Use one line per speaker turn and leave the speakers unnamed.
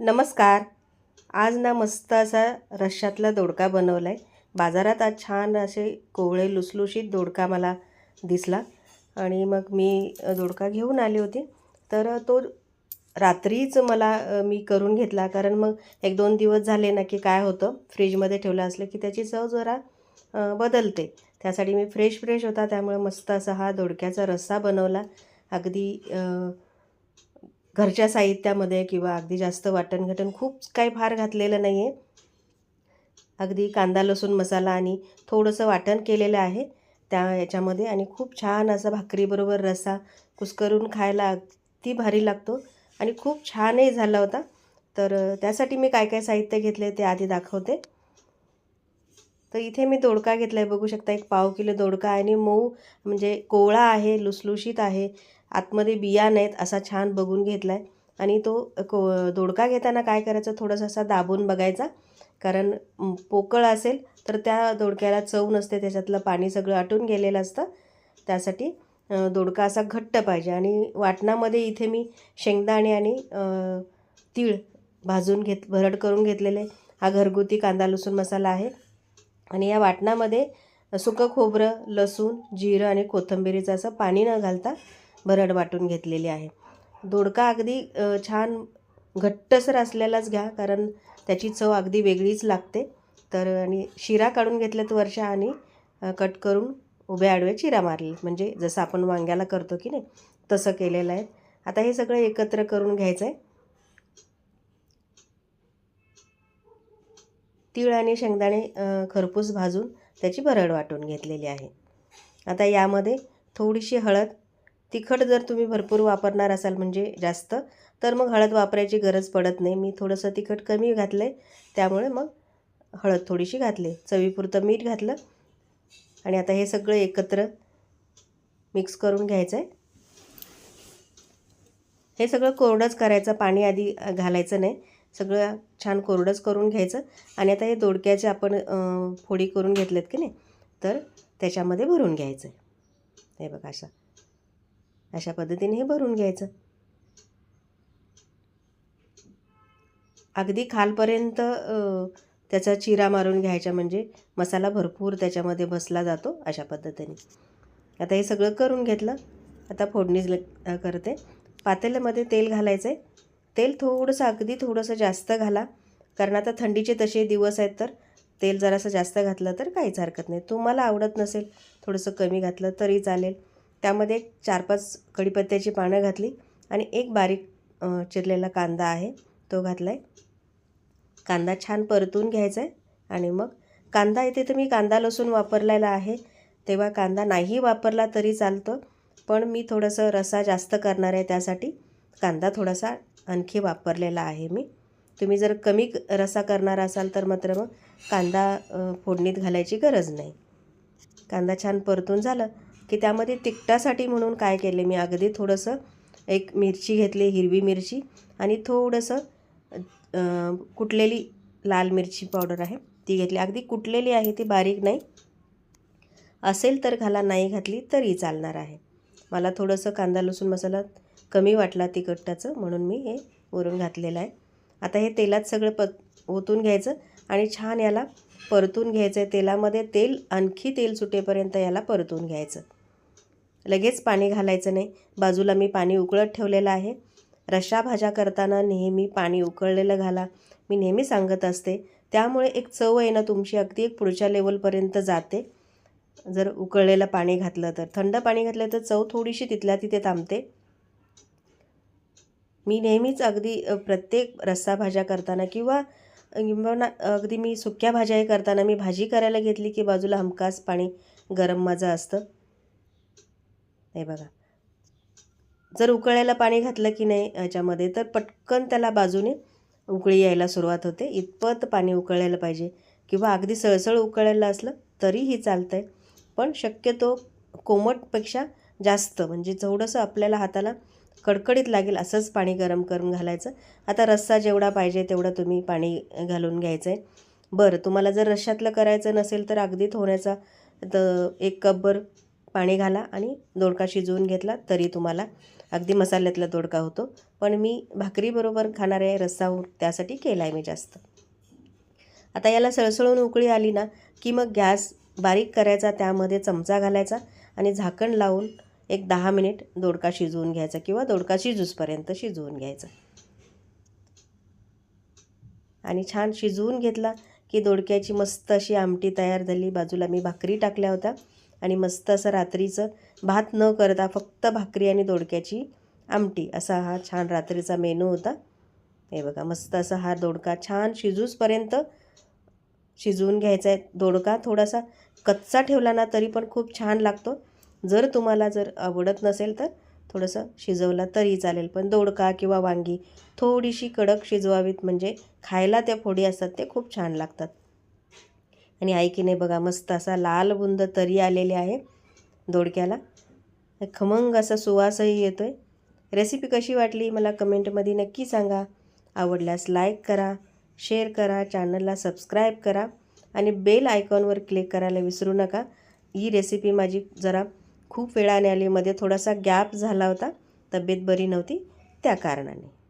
नमस्कार. आज ना मस्त असा रश्श्यातला दोडका बनवला आहे बाजारात आज छान असे कोवळे लुसलुशीत दोडका मला दिसला. आणि मग मी दोडका घेऊन आली होती. तर तो रात्रीच मला मी करून घेतला. कारण मग एक दोन दिवस झाले ना की काय होतं फ्रीजमध्ये ठेवलं असलं की त्याची चव जरा बदलते. त्यासाठी मी फ्रेश फ्रेश होता. त्यामुळे मस्त असा हा दोडक्याचा रस्सा बनवला. अगदी घरच्या साहित्यामध्ये किंवा अगदी जास्त वाटणघटण खूप काही फार घातलेलं नाही आहे अगदी कांदा लसूण मसाला आणि थोडंसं वाटण केलेलं आहे त्या याच्यामध्ये आणि खूप छान असा भाकरीबरोबर रस्सा कुस्करून खायला अगदी भारी लागतो आणि खूप छानही झाला होता. तर त्यासाठी मी काय काय साहित्य घेतले ते आधी दाखवते. तर इथे मी दोडका घेतला आहे बघू शकता एक पाव किलो दोडका आहे आणि मऊ म्हणजे कोवळा आहे लुसलुशीत आहे. आतमध्ये बिया नाहीत असा छान बघून घेतला आहे आणि तो को दोडका घेताना काय करायचं? थोडासा असा दाबून बघायचा. कारण पोकळ असेल तर त्या दोडक्याला चव नसते. त्याच्यातलं पाणी सगळं आटून गेलेलं असतं. त्यासाठी दोडका असा घट्ट पाहिजे. आणि वाटणामध्ये इथे मी शेंगदाणे आणि तीळ भाजून घेत भरड करून घेतलेले हा घरगुती कांदा लसूण मसाला आहे. आणि या वाटणामध्ये सुकं खोबरं लसूण जिरं आणि कोथंबिरीचं असं पाणी न घालता भरड वाटून घेतलेली आहे. दोडका अगदी छान घट्टसर असलेलाच घ्या कारण त्याची चव अगदी वेगळीच लागते. तर आणि शिरा काढून घेतल्यात वर्षा आणि कट करून उभ्या आडवे चिरा मारले म्हणजे जसं आपण वांग्याला करतो की नाही तसं केलेलं आहे. आता हे सगळं एकत्र करून घ्यायचं आहे तीळ आणि शेंगदाणे खरपूस भाजून त्याची भरड वाटून घेतलेली आहे. आता यामध्ये थोडीशी हळद तिखट जर तुम्ही भरपूर वापरणार असाल म्हणजे जास्त तर मग हळद वापरायची गरज पडत नाही. मी थोडंसं तिखट कमी घातलं आहे त्यामुळे मग हळद थोडीशी घातली. चवीपुरतं मीठ घातलं. आणि आता हे सगळं एकत्र मिक्स करून घ्यायचं आहे हे सगळं कोरडंच करायचं पाणी आधी घालायचं नाही. सगळं छान कोरडंच करून घ्यायचं. आणि आता हे दोडक्याचे आपण फोडी करून घेतलेत की नाही तर त्याच्यामध्ये भरून घ्यायचं आहे हे बघा असं अशा पद्धतीने हे भरून घ्यायचं. अगदी खालपर्यंत त्याचा चिरा मारून घ्यायचा म्हणजे मसाला भरपूर त्याच्यामध्ये बसला जातो अशा पद्धतीने. आता हे सगळं करून घेतलं. आता फोडणी करते. पातेल्यामध्ये तेल घालायचं आहे तेल थोडंसं अगदी थोडंसं जास्त घाला. कारण आता थंडीचे तसे दिवस आहेत तर तेल जरासं जास्त घातलं तर काहीच हरकत नाही. तुम्हाला आवडत नसेल थोडंसं कमी घातलं तरी चालेल. त्यामध्ये एक चार पाच कढीपत्त्याची पानं घातली आणि एक बारीक चिरलेला कांदा आहे तो घातला आहे कांदा छान परतून घ्यायचा आहे आणि मग कांदा इथे तर मी कांदा लसूण वापरलेला आहे. तेव्हा कांदा नाही वापरला तरी चालतं पण मी थोडंसं रसा जास्त करणार आहे त्यासाठी. कांदा थोडासा आणखी वापरलेला आहे मी. तुम्ही जर कमी क- रसा करणार असाल तर मात्र मग कांदा फोडणीत घालायची गरज नाही. कांदा छान परतून झालं. की त्यामध्ये तिखटासाठी म्हणून काय केले मी अगदी थोडंसं एक मिरची घेतली हिरवी मिरची आणि थोडंसं कुटलेली लाल मिरची पावडर आहे ती घेतली. अगदी कुटलेली आहे ती बारीक नाही. असेल तर घाला नाही घातली तरी चालणार आहे. मला थोडंसं कांदा लसूण मसाला कमी वाटला तिखटाचं म्हणून मी हे वरून घातलेलं आहे. आता हे तेलात सगळं प ओतून घ्यायचं आणि छान याला परतून घ्यायचं आहे तेलामध्ये तेल आणखी तेल सुटेपर्यंत याला परतून घ्यायचं. लगेच पाणी घालायचं नाही. बाजूला मी पाणी उकळत ठेवलेलं आहे. रशा भाज्या करताना नेहमी पाणी उकळलेलं घाला. मी नेहमी सांगत असते. त्यामुळे एक चव आहे ना तुमची. अगदी एक पुढच्या लेवलपर्यंत जाते. जर उकळलेलं पाणी घातलं तर. थंड पाणी घातलं तर चव थोडीशी तिथल्या तिथे थांबते. मी नेहमीच अगदी प्रत्येक रस्सा भाज्या करताना किंवा किंवा अगदी मी सुक्या भाज्याही करताना मी भाजी करायला घेतली की बाजूला हमखास पाणी गरम माझं असतं. हे बघा. जर उकळायला पाणी घातलं की नाही याच्यामध्ये तर पटकन त्याला बाजूने उकळी यायला सुरुवात होते. इतपत पाणी उकळायला पाहिजे. किंवा अगदी सळसळ उकळायला असलं तरीही चालतं आहे पण शक्यतो कोमटपेक्षा जास्त म्हणजे थोडंसं आपल्याला हाताला कडकडीत लागेल असंच पाणी गरम करून घालायचं. आता रस्सा जेवढा पाहिजे तेवढा तुम्ही पाणी घालून घ्यायचं आहे बरं तुम्हाला जर रश्श्यातलं करायचं नसेल तर अगदी थोण्याचा तर एक कपभर पाणी घाला आणि दोडका शिजवून घेतला तरी तुम्हाला अगदी मसाल्यातला दोडका होतो. पण मी भाकरीबरोबर खाणारे रस्सा हो- त्यासाठी केला आहे मी जास्त. आता याला सळसळून उकळी आली ना की मग गॅस बारीक करायचा त्यामध्ये चमचा घालायचा आणि झाकण लावून एक दहा मिनिट दोडका शिजवून घ्यायचा किंवा दोडका शिजूसपर्यंत शिजवून घ्यायचा. आणि छान शिजवून घेतला की दोडक्याची मस्त अशी आमटी तयार झाली. बाजूला मी भाकरी टाकल्या होत्या. आणि मस्त असं रात्रीचं भात न करता फक्त भाकरी आणि दोडक्याची आमटी असा हा छान रात्रीचा मेनू होता. हे बघा मस्त असा हा दोडका छान शिजूसपर्यंत शिजवून घ्यायचा आहे दोडका थोडासा कच्चा ठेवला ना तरी पण खूप छान लागतो. जर तुम्हाला जर आवडत नसेल तर थोडंसं शिजवला तरी चालेल. पण दोडका किंवा वांगी थोडीशी कडक शिजवावीत म्हणजे खायला त्या फोडी असतात ते खूप छान लागतात. आणि ऐकीने बघा मस्त असा लाल बुंद तरी आलेले आहे दोडक्याला. खमंग असा सुवासही येतो आहे रेसिपी कशी वाटली मला कमेंटमध्ये नक्की सांगा. आवडल्यास लाईक करा शेअर करा चॅनलला सबस्क्राईब करा आणि बेल आयकॉनवर क्लिक करायला विसरू नका. ही रेसिपी माझी जरा खूप वेळाने आली. मध्ये थोडासा गॅप झाला होता. तब्येत बरी नव्हती. त्या कारणाने.